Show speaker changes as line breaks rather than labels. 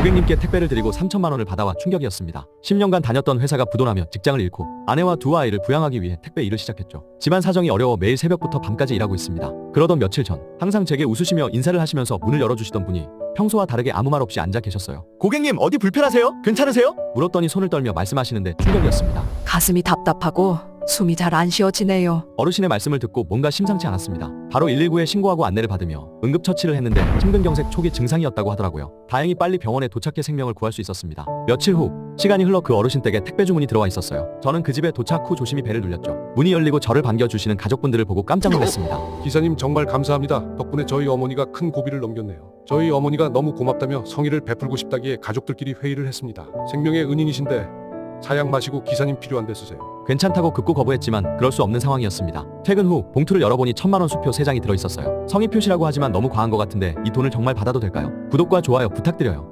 고객님께 택배를 드리고 3천만 원을 받아와 충격이었습니다. 10년간 다녔던 회사가 부도나며 직장을 잃고 아내와 두 아이를 부양하기 위해 택배 일을 시작했죠. 집안 사정이 어려워 매일 새벽부터 밤까지 일하고 있습니다. 그러던 며칠 전 항상 제게 웃으시며 인사를 하시면서 문을 열어주시던 분이 평소와 다르게 아무 말 없이 앉아 계셨어요. 고객님 어디 불편하세요? 괜찮으세요? 물었더니 손을 떨며 말씀하시는데 충격이었습니다.
가슴이 답답하고 숨이 잘 안 쉬어지네요.
어르신의 말씀을 듣고 뭔가 심상치 않았습니다. 바로 119에 신고하고 안내를 받으며 응급처치를 했는데 심근경색 초기 증상이었다고 하더라고요. 다행히 빨리 병원에 도착해 생명을 구할 수 있었습니다. 며칠 후 시간이 흘러 그 어르신 댁에 택배 주문이 들어와 있었어요. 저는 그 집에 도착 후 조심히 배를 눌렸죠. 문이 열리고 저를 반겨주시는 가족분들을 보고 깜짝 놀랐습니다.
기사님 정말 감사합니다. 덕분에 저희 어머니가 큰 고비를 넘겼네요. 저희 어머니가 너무 고맙다며 성의를 베풀고 싶다기에 가족들끼리 회의를 했습니다. 생명의 은인이신데 사양 마시고 기사님 필요한데 쓰세요.
괜찮다고 극구 거부했지만 그럴 수 없는 상황이었습니다. 퇴근 후 봉투를 열어보니 천만 원 수표 3장이 들어있었어요. 성의 표시라고 하지만 너무 과한 것 같은데 이 돈을 정말 받아도 될까요? 구독과 좋아요 부탁드려요.